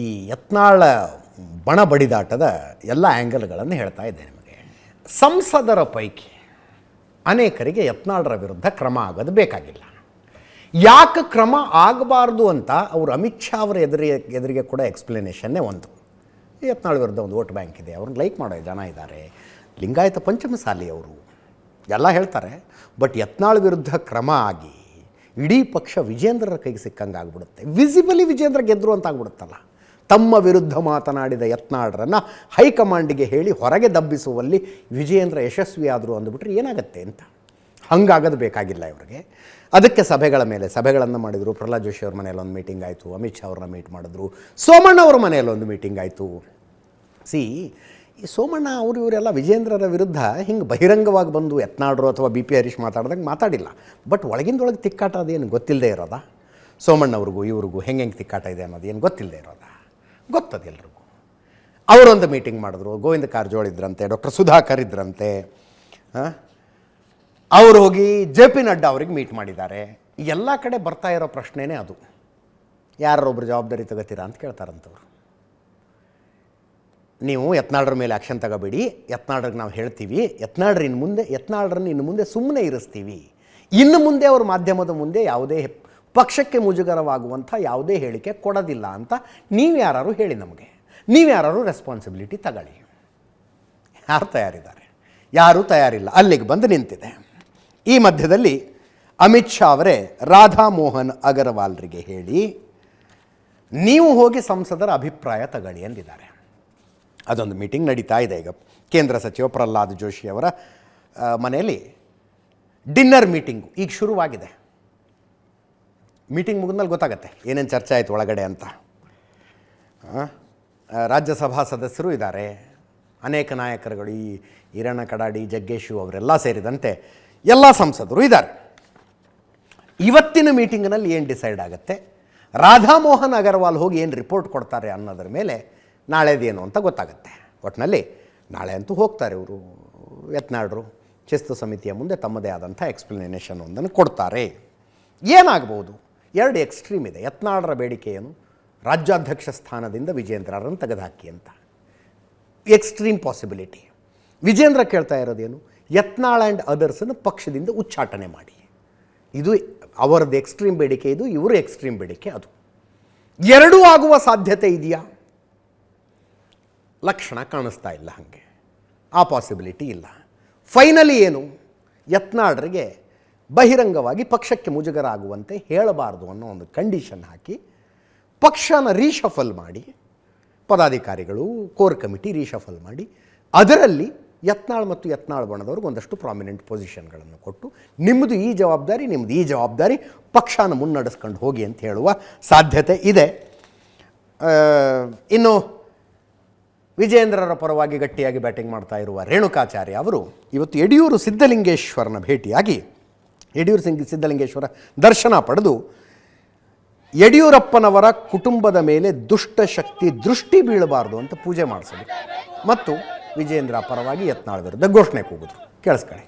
ಈ ಯತ್ನಾಳ ಬಣ ಬಡಿದಾಟದ ಎಲ್ಲ ಆ್ಯಂಗಲ್ಗಳನ್ನು ಹೇಳ್ತಾ ಇದ್ದೆ ನಿಮಗೆ. ಸಂಸದರ ಪೈಕಿ ಅನೇಕರಿಗೆ ಯತ್ನಾಳರ ವಿರುದ್ಧ ಕ್ರಮ ಆಗೋದು ಬೇಕಾಗಿಲ್ಲ. ಯಾಕೆ ಕ್ರಮ ಆಗಬಾರ್ದು ಅಂತ ಅವರು ಅಮಿತ್ ಶಾ ಅವರ ಎದುರಿಗೆ ಎದುರಿಗೆ ಕೂಡ ಎಕ್ಸ್ಪ್ಲನೇಷನ್ನೇ ಒಂದು. ಯತ್ನಾಳ್ ವಿರುದ್ಧ ಒಂದು ವೋಟ್ ಬ್ಯಾಂಕ್ ಇದೆ, ಅವ್ರನ್ನ ಲೈಕ್ ಮಾಡೋ ಜನ ಇದ್ದಾರೆ. ಲಿಂಗಾಯತ ಪಂಚಮಸಾಲಿ ಅವರು ಎಲ್ಲ ಹೇಳ್ತಾರೆ, ಬಟ್ ಯತ್ನಾಳ್ ವಿರುದ್ಧ ಕ್ರಮ ಆಗಿ ಇಡೀ ಪಕ್ಷ ವಿಜೇಂದ್ರರ ಕೈಗೆ ಸಿಕ್ಕಂಗೆ ಆಗ್ಬಿಡುತ್ತೆ ವಿಸಿಬಲಿ ವಿಜೇಂದ್ರ ಗೆದ್ದರು ಅಂತ ಆಗ್ಬಿಡುತ್ತಲ್ಲ. ತಮ್ಮ ವಿರುದ್ಧ ಮಾತನಾಡಿದ ಯತ್ನಾಳರನ್ನು ಹೈಕಮಾಂಡಿಗೆ ಹೇಳಿ ಹೊರಗೆ ದಬ್ಬಿಸುವಲ್ಲಿ ವಿಜೇಂದ್ರ ಯಶಸ್ವಿಯಾದರು ಅಂದುಬಿಟ್ರೆ ಏನಾಗುತ್ತೆ ಅಂತ? ಹಂಗಾಗೋದು ಬೇಕಾಗಿಲ್ಲ ಇವರಿಗೆ. ಅದಕ್ಕೆ ಸಭೆಗಳ ಮೇಲೆ ಸಭೆಗಳನ್ನು ಮಾಡಿದರು. ಪ್ರಹ್ಲಾದ್ ಜೋಶಿ ಅವ್ರ ಮನೇಲಿ ಒಂದು ಮೀಟಿಂಗ್ ಆಯಿತು. ಅಮಿತ್ ಶಾ ಅವ್ರನ್ನ ಮೀಟ್ ಮಾಡಿದ್ರು. ಸೋಮಣ್ಣ ಅವ್ರ ಮನೆಯಲ್ಲಿ ಒಂದು ಮೀಟಿಂಗ್ ಆಯಿತು. ಸಿ, ಈ ಸೋಮಣ್ಣ ಅವರು ಇವರೆಲ್ಲ ವಿಜೇಂದ್ರರ ವಿರುದ್ಧ ಹಿಂಗೆ ಬಹಿರಂಗವಾಗಿ ಬಂದು ಯತ್ನಾಡ್ರು ಅಥವಾ ಬಿ ಪಿ ಹರೀಶ್ ಮಾತಾಡ್ದಂಗೆ ಮಾತಾಡಿಲ್ಲ. ಬಟ್ ಒಳಗಿಂದೊಳಗೆ ತಿಕ್ಕಾಟ ಅದೇನು ಗೊತ್ತಿಲ್ಲದೆ ಇರೋದಾ? ಸೋಮಣ್ಣವ್ರಿಗೂ ಇವ್ರಿಗೂ ಹೆಂಗೆ ಹೆಂಗೆ ತಿಕ್ಕಾಟ ಇದೆ ಅನ್ನೋದು ಏನು ಗೊತ್ತಿಲ್ಲದೆ ಇರೋದಾ? ಗೊತ್ತದ ಎಲ್ರಿಗೂ. ಅವರೊಂದು ಮೀಟಿಂಗ್ ಮಾಡಿದ್ರು, ಗೋವಿಂದ ಕಾರಜೋಳ ಇದ್ರಂತೆ, ಡಾಕ್ಟರ್ ಸುಧಾಕರ್ ಇದ್ರಂತೆ ಅವ್ರು ಹೋಗಿ ಜೆ ಪಿ ನಡ್ಡಾ ಅವ್ರಿಗೆ ಮೀಟ್ ಮಾಡಿದ್ದಾರೆ. ಎಲ್ಲ ಕಡೆ ಬರ್ತಾ ಇರೋ ಪ್ರಶ್ನೆನೇ ಅದು. ಯಾರೊಬ್ಬರು ಜವಾಬ್ದಾರಿ ತಗೋತೀರಾ ಅಂತ ಕೇಳ್ತಾರಂತವ್ರು. ನೀವು ಯತ್ನಾಳ್ರ ಮೇಲೆ ಆ್ಯಕ್ಷನ್ ತಗೋಬೇಡಿ, ಯತ್ನಾಳ್ರಿಗೆ ನಾವು ಹೇಳ್ತೀವಿ, ಯತ್ನಾಳ್ರ ಇನ್ನು ಮುಂದೆ, ಯತ್ನಾಳ್ರನ್ನ ಇನ್ನು ಮುಂದೆ ಸುಮ್ಮನೆ ಇರಿಸ್ತೀವಿ. ಇನ್ನು ಮುಂದೆ ಅವ್ರ ಮಾಧ್ಯಮದ ಮುಂದೆ ಯಾವುದೇ ಪಕ್ಷಕ್ಕೆ ಮುಜುಗರವಾಗುವಂಥ ಯಾವುದೇ ಹೇಳಿಕೆ ಕೊಡೋದಿಲ್ಲ ಅಂತ ನೀವು ಯಾರು ಹೇಳಿ ನಮಗೆ. ನೀವು ಯಾರು ರೆಸ್ಪಾನ್ಸಿಬಿಲಿಟಿ ತಗೊಳ್ಳಿ. ಯಾರು ತಯಾರಿದ್ದಾರೆ? ಯಾರೂ ತಯಾರಿಲ್ಲ? ಅಲ್ಲಿಗೆ ಬಂದು ನಿಂತಿದೆ. ಈ ಮಧ್ಯದಲ್ಲಿ ಅಮಿತ್ ಶಾ ಅವರೇ ರಾಧಾ ಮೋಹನ್ ಅಗರ್ವಾಲ್ರಿಗೆ ಹೇಳಿ, ನೀವು ಹೋಗಿ ಸಂಸದರ ಅಭಿಪ್ರಾಯ ತಗೊಳ್ಳಿ ಎಂದಿದ್ದಾರೆ. ಅದೊಂದು ಮೀಟಿಂಗ್ ನಡೀತಾ ಇದೆ ಈಗ. ಕೇಂದ್ರ ಸಚಿವ ಪ್ರಹ್ಲಾದ್ ಜೋಶಿ ಅವರ ಮನೆಯಲ್ಲಿ ಡಿನ್ನರ್ ಮೀಟಿಂಗು ಈಗ ಶುರುವಾಗಿದೆ. ಮೀಟಿಂಗ್ ಮುಗಿದ್ಮೇಲೆ ಗೊತ್ತಾಗತ್ತೆ, ಏನೇನು ಚರ್ಚೆ ಆಯಿತು ಒಳಗಡೆ ಅಂತ. ರಾಜ್ಯಸಭಾ ಸದಸ್ಯರು ಇದ್ದಾರೆ. ಅನೇಕ ನಾಯಕರುಗಳು, ಈ ಈರಣ್ಣ ಕಡಾಡಿ, ಜಗ್ಗೇಶು ಅವರೆಲ್ಲ ಸೇರಿದಂತೆ ಎಲ್ಲ ಸಂಸದರು ಇದ್ದಾರೆ. ಇವತ್ತಿನ ಮೀಟಿಂಗ್ನಲ್ಲಿ ಏನು ಡಿಸೈಡ್ ಆಗುತ್ತೆ? ರಾಧಾಮೋಹನ್ ಅಗರ್ವಾಲ್ ಹೋಗಿ ಏನು ರಿಪೋರ್ಟ್ ಕೊಡ್ತಾರೆ ಅನ್ನೋದ್ರ ಮೇಲೆ ನಾಳೆದೇನು ಅಂತ ಗೊತ್ತಾಗುತ್ತೆ. ಒಟ್ಟಿನಲ್ಲಿ ನಾಳೆ ಅಂತೂ ಹೋಗ್ತಾರೆ ಇವರು ಯತ್ನಾಡ್ರು ಶಿಸ್ತು ಸಮಿತಿಯ ಮುಂದೆ ತಮ್ಮದೇ ಆದಂಥ ಎಕ್ಸ್ಪ್ಲನೇಷನ್ ಒಂದನ್ನು ಕೊಡ್ತಾರೆ. ಏನಾಗ್ಬೋದು? ಎರಡು ಎಕ್ಸ್ಟ್ರೀಮ್ ಇದೆ. ಯತ್ನಾಳರ ಬೇಡಿಕೆಯನ್ನು ರಾಜ್ಯಾಧ್ಯಕ್ಷ ಸ್ಥಾನದಿಂದ ವಿಜೇಂದ್ರರನ್ನು ತೆಗೆದುಹಾಕಿ ಅಂತ. ಎಕ್ಸ್ಟ್ರೀಮ್ ಪಾಸಿಬಿಲಿಟಿ ವಿಜೇಂದ್ರ ಕೇಳ್ತಾ ಇರೋದೇನು? ಯತ್ನಾಳ್ ಆ್ಯಂಡ್ ಅದರ್ಸನ್ನು ಪಕ್ಷದಿಂದ ಉಚ್ಚಾಟನೆ ಮಾಡಿ. ಇದು ಅವರದ್ದು ಎಕ್ಸ್ಟ್ರೀಮ್ ಬೇಡಿಕೆ, ಇದು ಇವರು ಎಕ್ಸ್ಟ್ರೀಮ್ ಬೇಡಿಕೆ ಅದು. ಎರಡೂ ಆಗುವ ಸಾಧ್ಯತೆ ಇದೆಯಾ? ಲಕ್ಷಣ ಕಾಣಿಸ್ತಾ ಇಲ್ಲ ಹಾಗೆ. ಆ ಪಾಸಿಬಿಲಿಟಿ ಇಲ್ಲ. ಫೈನಲಿ ಏನು? ಯತ್ನಾಳ್ರಿಗೆ ಬಹಿರಂಗವಾಗಿ ಪಕ್ಷಕ್ಕೆ ಮುಜುಗರಾಗುವಂತೆ ಹೇಳಬಾರ್ದು ಅನ್ನೋ ಒಂದು ಕಂಡೀಷನ್ ಹಾಕಿ ಪಕ್ಷನ ರೀಶಫಲ್ ಮಾಡಿ, ಪದಾಧಿಕಾರಿಗಳು ಕೋರ್ ಕಮಿಟಿ ರೀಶಫಲ್ ಮಾಡಿ, ಅದರಲ್ಲಿ ಯತ್ನಾಳ್ ಮತ್ತು ಯತ್ನಾಳ್ ಬಣದವ್ರಿಗೆ ಒಂದಷ್ಟು ಪ್ರಾಮಿನೆಂಟ್ ಪೊಸಿಷನ್ಗಳನ್ನು ಕೊಟ್ಟು ನಿಮ್ಮದು ಈ ಜವಾಬ್ದಾರಿ ನಿಮ್ಮದು ಈ ಜವಾಬ್ದಾರಿ ಪಕ್ಷನ ಮುನ್ನಡೆಸ್ಕೊಂಡು ಹೋಗಿ ಅಂತ ಹೇಳುವ ಸಾಧ್ಯತೆ ಇದೆ. ಇನ್ನು ವಿಜೇಂದ್ರರ ಪರವಾಗಿ ಗಟ್ಟಿಯಾಗಿ ಬ್ಯಾಟಿಂಗ್ ಮಾಡ್ತಾ ಇರುವ ರೇಣುಕಾಚಾರ್ಯ ಅವರು, ಇವತ್ತು ಯಡಿಯೂರು ಸಿದ್ಧಲಿಂಗೇಶ್ವರನ ಭೇಟಿಯಾಗಿ ಯಡಿಯೂರು ಸಿಂಗ್ ಸಿದ್ದಲಿಂಗೇಶ್ವರ ದರ್ಶನ ಪಡೆದು ಯಡಿಯೂರಪ್ಪನವರ ಕುಟುಂಬದ ಮೇಲೆ ದುಷ್ಟ ಶಕ್ತಿ ದೃಷ್ಟಿ ಬೀಳಬಾರ್ದು ಅಂತ ಪೂಜೆ ಮಾಡಿಸಿದ್ರು. ಮತ್ತು ವಿಜೇಂದ್ರ ಪರವಾಗಿ ಯತ್ನಾಳ್ ವಿರುದ್ಧ ಘೋಷಣೆ ಕೂಗಿದ್ರು. ಕೇಳಿಸ್ಕೊಳ್ಳಿ.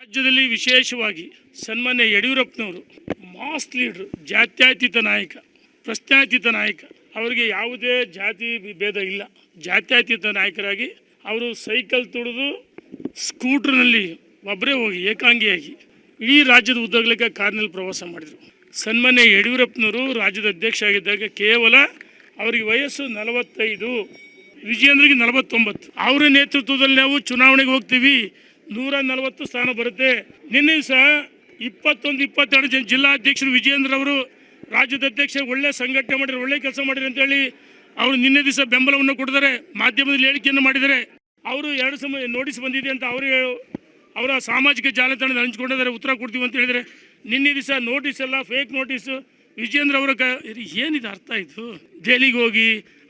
ರಾಜ್ಯದಲ್ಲಿ ವಿಶೇಷವಾಗಿ ಸನ್ಮಾನ್ಯ ಯಡಿಯೂರಪ್ಪನವರು ಮಾಸ್ ಲೀಡರ್ ಜಾತ್ಯಾತೀತ ನಾಯಕ. ಪ್ರಶ್ನಾತೀತ ನಾಯಕ. ಅವರಿಗೆ ಯಾವುದೇ ಜಾತಿ ಭೇದ ಇಲ್ಲ. ಜಾತ್ಯಾತೀತ ನಾಯಕರಾಗಿ ಅವರು ಸೈಕಲ್ ತುಳಿದು ಸ್ಕೂಟ್ರ್ನಲ್ಲಿ ಒಬ್ಬರೇ ಹೋಗಿ ಏಕಾಂಗಿಯಾಗಿ ಇಡೀ ರಾಜ್ಯದ ಉದ್ದಗಲಕ್ಕೆ ಕಾರ್ನಲ್ಲಿ ಪ್ರವಾಸ ಮಾಡಿದರು. ಸನ್ಮಾನ್ಯ ಯಡಿಯೂರಪ್ಪನವರು ರಾಜ್ಯದ ಅಧ್ಯಕ್ಷ ಆಗಿದ್ದಾಗ ಕೇವಲ ಅವರಿಗೆ ವಯಸ್ಸು ನಲವತ್ತೈದು, ವಿಜಯೇಂದ್ರಿಗೆ ನಲವತ್ತೊಂಬತ್ತು. ಅವರ ನೇತೃತ್ವದಲ್ಲಿ ನಾವು ಚುನಾವಣೆಗೆ ಹೋಗ್ತೀವಿ. ನೂರ ನಲವತ್ತು ಸ್ಥಾನ ಬರುತ್ತೆ. ನಿನ್ನೆ ಸಹ ಇಪ್ಪತ್ತೊಂದು, ಇಪ್ಪತ್ತೆರಡು ಜನ ಜಿಲ್ಲಾಧ್ಯಕ್ಷರು ವಿಜಯೇಂದ್ರ ಅವರು ರಾಜ್ಯದ ಅಧ್ಯಕ್ಷ ಒಳ್ಳೆ ಸಂಘಟನೆ ಮಾಡಿದ್ರು ಒಳ್ಳೆ ಕೆಲಸ ಮಾಡಿದ್ರು ಅಂತೇಳಿ ಅವರು ನಿನ್ನೆ ದಿವಸ ಬೆಂಬಲವನ್ನು ಕೊಟ್ಟಿದ್ದಾರೆ, ಮಾಧ್ಯಮದಲ್ಲಿ ಹೇಳಿಕೆಯನ್ನು ಮಾಡಿದ್ದಾರೆ. ಅವರು ಎರಡು ಸಮ ನೋಟಿಸ್ ಬಂದಿದೆ ಅಂತ ಅವರು ಅವರ ಸಾಮಾಜಿಕ ಜಾಲತಾಣದಲ್ಲಿ ಹಂಚಿಕೊಂಡಿದ್ದಾರೆ, ಉತ್ತರ ಕೊಡ್ತೀವಿ ಅಂತ ಹೇಳಿದರೆ ನಿನ್ನೆ ದಿವಸ ನೋಟಿಸ್ ಎಲ್ಲ ಫೇಕ್ ನೋಟಿಸು ವಿಜೇಂದ್ರ ಅವರ ಏನಿದೆ ಅರ್ಥ ಆಯಿತು? ದೆಹಲಿಗೆ ಹೋಗಿ,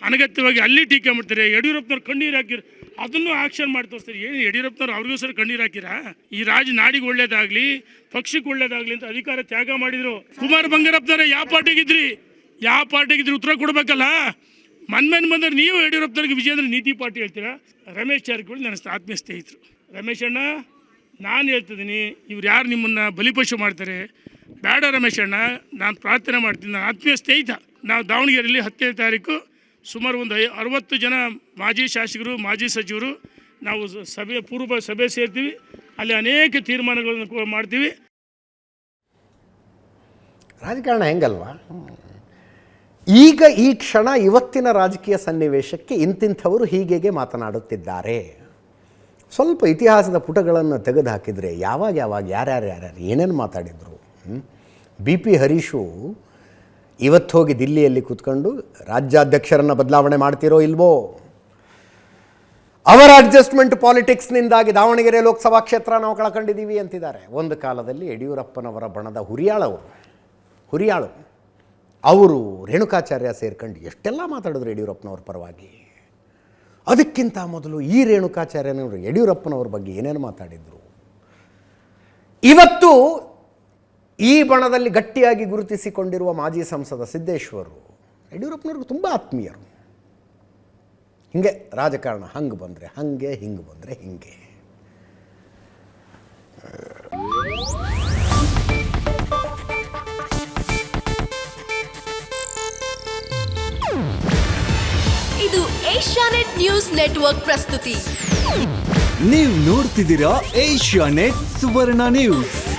ಅನಗತ್ಯವಾಗಿ ಅಲ್ಲಿ ಟೀಕೆ ಮಾಡ್ತಾರೆ? ಯಡಿಯೂರಪ್ಪನವ್ರು ಕಣ್ಣೀರು ಹಾಕಿರು ಅದನ್ನು ಆಕ್ಷನ್ ಮಾಡಿ ತೋರಿಸ್ತಾರೆ. ಏನು ಯಡಿಯೂರಪ್ಪನವ್ರು ಅವ್ರಿಗೋಸ್ಕರ ಕಣ್ಣೀರು ಹಾಕಿರಾ? ಈ ರಾಜ ನಾಡಿಗೆ ಒಳ್ಳೇದಾಗಲಿ, ಪಕ್ಷಕ್ಕೆ ಒಳ್ಳೇದಾಗಲಿ ಅಂತ ಅಧಿಕಾರ ತ್ಯಾಗ ಮಾಡಿದರು. ಕುಮಾರ್ ಬಂಗಾರಪ್ಪನವ್ರೆ, ಯಾವ ಪಾರ್ಟಿಗಿದ್ರಿ ಯಾವ ಪಾರ್ಟಿಗಿದ್ರಿ ಉತ್ತರ ಕೊಡ್ಬೇಕಲ್ಲ? ಮನ್ಮೇನ್ ಬಂದ್ರೆ ನೀವು ಯಡಿಯೂರಪ್ಪನವ್ರಿಗೆ ವಿಜೇಂದ್ರ ನೀತಿ ಪಾರ್ಟಿ ಹೇಳ್ತೀರಾ? ರಮೇಶ್ ಜಾರಕಿಹೊಳಿ ನನ್ನ ಆತ್ಮೀಯ ಸ್ನೇಹಿತರು. ರಮೇಶ್ ಅಣ್ಣ ನಾನು ಹೇಳ್ತಿದ್ದೀನಿ, ಇವ್ರು ಯಾರು ನಿಮ್ಮನ್ನು ಬಲಿಪಶು ಮಾಡ್ತಾರೆ? ಬೇಡ ರಮೇಶಣ್ಣ ನಾನು ಪ್ರಾರ್ಥನೆ ಮಾಡ್ತೀನಿ ನನ್ನ ಆತ್ಮೀಯ ಸ್ನೇಹಿತ. ನಾವು ದಾವಣಗೆರೆಯಲ್ಲಿ ಹತ್ತನೇ ತಾರೀಕು, ಸುಮಾರು ಒಂದು ಐ ಅರವತ್ತು ಜನ ಮಾಜಿ ಶಾಸಕರು, ಮಾಜಿ ಸಚಿವರು ನಾವು ಸಭೆ, ಪೂರ್ವ ಸಭೆ ಸೇರ್ತೀವಿ. ಅಲ್ಲಿ ಅನೇಕ ತೀರ್ಮಾನಗಳನ್ನು ಮಾಡ್ತೀವಿ. ರಾಜಕಾರಣ ಹೆಂಗಲ್ವಾ? ಈಗ ಈ ಕ್ಷಣ ಇವತ್ತಿನ ರಾಜಕೀಯ ಸನ್ನಿವೇಶಕ್ಕೆ ಇಂತಿಂಥವರು ಹೀಗೆ ಮಾತನಾಡುತ್ತಿದ್ದಾರೆ. ಸ್ವಲ್ಪ ಇತಿಹಾಸದ ಪುಟಗಳನ್ನು ತೆಗೆದುಹಾಕಿದರೆ ಯಾವಾಗ ಯಾವಾಗ ಯಾರ್ಯಾರು ಯಾರ್ಯಾರು ಏನೇನು ಮಾತಾಡಿದರು? ಬಿ ಪಿ ಹರೀಶು ಇವತ್ತು ಹೋಗಿ ದಿಲ್ಲಿಯಲ್ಲಿ ಕೂತ್ಕೊಂಡು ರಾಜ್ಯಾಧ್ಯಕ್ಷರನ್ನು ಬದಲಾವಣೆ ಮಾಡ್ತಿರೋ ಇಲ್ವೋ? ಅವರ ಅಡ್ಜಸ್ಟ್ಮೆಂಟ್ ಪಾಲಿಟಿಕ್ಸ್ನಿಂದಾಗಿ ದಾವಣಗೆರೆ ಲೋಕಸಭಾ ಕ್ಷೇತ್ರ ನಾವು ಕಳ್ಕೊಂಡಿದ್ದೀವಿ ಅಂತಿದ್ದಾರೆ. ಒಂದು ಕಾಲದಲ್ಲಿ ಯಡಿಯೂರಪ್ಪನವರ ಬಣದ ಹುರಿಯಾಳವರು. ಹುರಿಯಾಳು. ಅವರು ರೇಣುಕಾಚಾರ್ಯ ಸೇರ್ಕೊಂಡು ಎಷ್ಟೆಲ್ಲ ಮಾತಾಡಿದ್ರು ಯಡಿಯೂರಪ್ಪನವ್ರ ಪರವಾಗಿ. ಅದಕ್ಕಿಂತ ಮೊದಲು ಈ ರೇಣುಕಾಚಾರ್ಯನವರು ಯಡಿಯೂರಪ್ಪನವ್ರ ಬಗ್ಗೆ ಏನೇನು ಮಾತಾಡಿದರು? ಇವತ್ತು ಈ ಬಣದಲ್ಲಿ ಗಟ್ಟಿಯಾಗಿ ಗುರುತಿಸಿಕೊಂಡಿರುವ ಮಾಜಿ ಸಂಸದ ಸಿದ್ದೇಶ್ವರು ಯಡಿಯೂರಪ್ಪನವ್ರಿಗೆ ತುಂಬ ಆತ್ಮೀಯರು. ಹಿಂಗೆ ರಾಜಕಾರಣ ಹಂಗೆ ಬಂದರೆ ಹಂಗೆ ಹಿಂಗೆ ಬಂದರೆ ಹಿಂಗೆ. ಇದು ಏಷ್ಯಾನೆಟ್ ನ್ಯೂಸ್ ನೆಟ್ವರ್ಕ್ ಪ್ರಸ್ತುತಿ. ನೀವು ನೋಡ್ತಿದ್ದೀರಾ ಏಷ್ಯಾ ನೆಟ್ ಸುವರ್ಣ ನ್ಯೂಸ್.